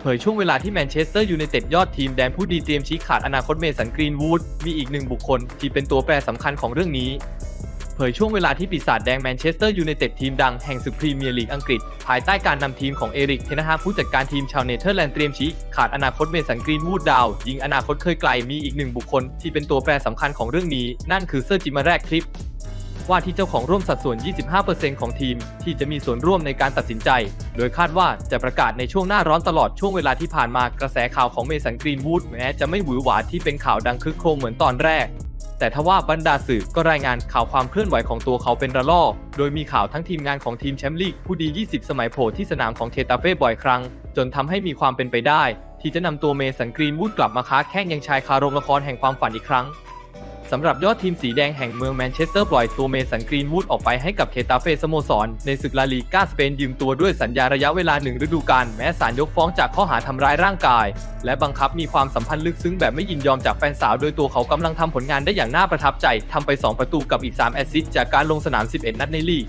เผยช่วงเวลาที่แมนเชสเตอร์ยูไนเต็ดยอดทีมแดนผู้ดีเตรียมชี้ขาดอนาคตเมสันกรีนวูดมีอีกหนึ่งบุคคลที่เป็นตัวแปรสำคัญของเรื่องนี้ เผยช่วงเวลาที่ปีศาจแดงแมนเชสเตอร์ยูไนเต็ดทีมดังแห่งศึกพรีเมียร์ลีกอังกฤษ ภายใต้การนำทีมของเอริกเทนฮาผู้จัดการทีมชาวเนเธอร์แลนด์เตรียมชี้ขาดอนาคตเมสันกรีนวูดดาวยิงอนาคตเคยไกลมีอีกหนึ่งบุคคลที่เป็นตัวแปรสำคัญของเรื่องนี้ นั่นคือเซอร์จิมาแรกคลิป ว่าที่เจ้าของร่วมสัดส่วน 25%ของทีม ที่จะมีส่วนร่วมในการตัดสินใจ โดยคาดว่าจะประกาศในช่วงหน้าร้อนตลอดช่วงเวลาที่ผ่านมากระแสข่าวของเมสันกรีนวูดแม้จะไม่หวือหวาที่เป็นข่าวดังคึกโครมเหมือนตอนแรก แต่ทว่าบรรดาสื่อก็รายงานข่าวความเคลื่อนไหวของตัวเขาเป็นระลอก โดยมีข่าวทั้งทีมงานของทีมแชมป์ลีกผู้ดี 20 สมัยโผล่ที่สนามของเคตาเฟ่บ่อยครั้ง จนทำให้มีความเป็นไปได้ ที่จะนำตัวเมสันกรีนวูดกลับมาค้าแข้งยังชายคารงละครแห่งความฝันอีกครั้ง สำหรับยอดทีมสีแดงแห่งเมืองแมนเชสเตอร์ปล่อยตัวเมสันกรีนวูดออกไปให้กับเคตาเฟ่สโมสร ในศึกลาลีกาสเปนยืมตัวด้วยสัญญาระยะเวลาหนึ่งฤดูกาลแม้ศาลยกฟ้องจากข้อหาทำร้ายร่างกาย และบังคับมีความสัมพันธ์ลึกซึ้งแบบไม่ยินยอมจากแฟนสาว โดยตัวเขากำลังทำผลงานได้อย่างน่าประทับใจทำไป 2 ประตูกับอีก 3 แอสซิสต์จากการลงสนาม 11 นัดในลีก